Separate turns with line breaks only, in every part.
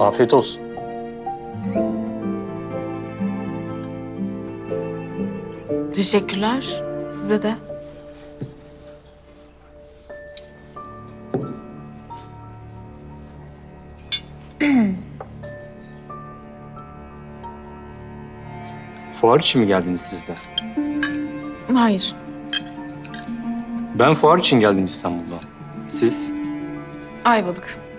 Afiyet olsun.
Teşekkürler. Size de.
Fuar için mi geldiniz siz de?
Hayır.
Ben fuar için geldim İstanbul'dan. Siz?
Ayvalık.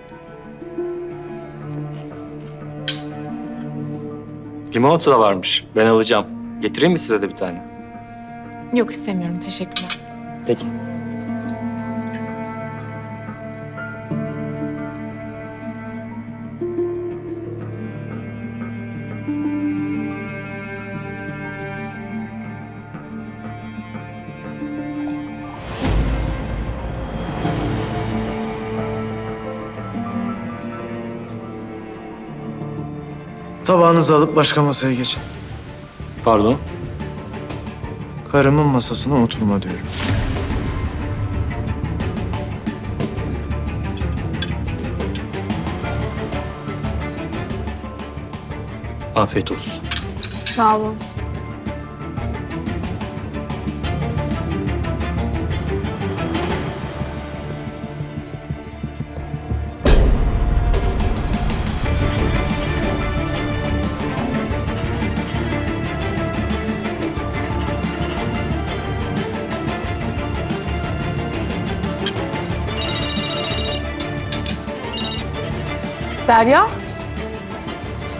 Limonata da varmış. Ben alacağım. Getireyim mi size de bir tane?
Yok istemiyorum. Teşekkürler.
Peki.
Tabağınızı alıp başka masaya geçin.
Pardon.
Karımın masasına oturma diyorum.
Afiyet olsun.
Sağ olun.
Derya?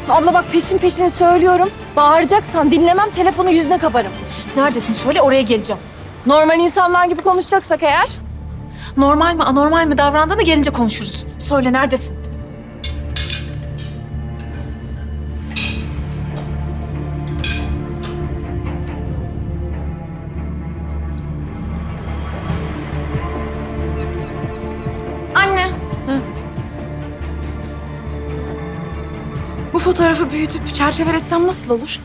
Abla bak peşin peşin söylüyorum. Bağıracaksan dinlemem telefonu yüzüne kaparım.
Neredesin? Söyle oraya geleceğim.
Normal insanlar gibi konuşacaksak eğer.
Normal mi anormal mi davrandığını gelince konuşuruz. Söyle neredesin?
Fotoğrafı büyütüp çerçeveletsem nasıl olur?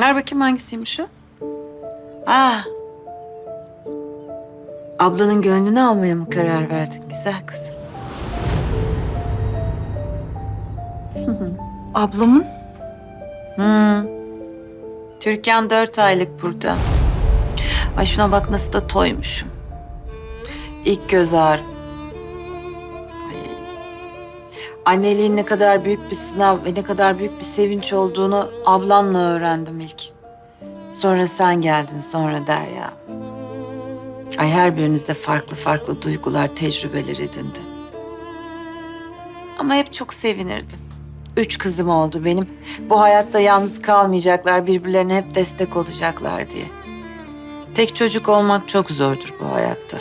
Ver bakayım hangisiymiş o? Aa. Ablanın gönlünü almaya mı karar verdin güzel kızım?
Ablamın?
Hmm. Türkan dört aylık burada. Ay şuna bak nasıl da toymuşum. İlk göz ağrım. Anneliğin ne kadar büyük bir sınav ve ne kadar büyük bir sevinç olduğunu ablanla öğrendim ilk. Sonra sen geldin, sonra Derya. Ay her birinizde farklı farklı duygular, tecrübeler edindi. Ama hep çok sevinirdim. Üç kızım oldu benim. Bu hayatta yalnız kalmayacaklar, birbirlerine hep destek olacaklar diye. Tek çocuk olmak çok zordur bu hayatta.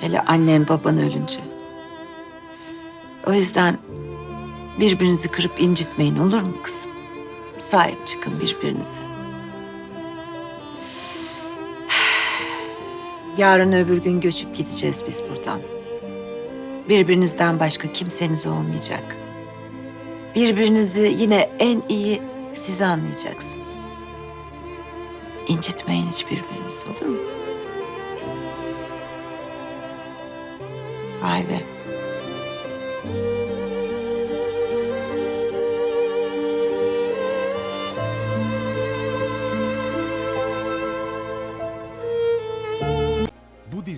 Hele annen baban ölünce. O yüzden birbirinizi kırıp incitmeyin olur mu kızım? Sahip çıkın birbirinize. Yarın öbür gün göçüp gideceğiz biz buradan. Birbirinizden başka kimseniz olmayacak. Birbirinizi yine en iyi siz anlayacaksınız. İncitmeyin hiç birbirinizi olur mu? Vay be.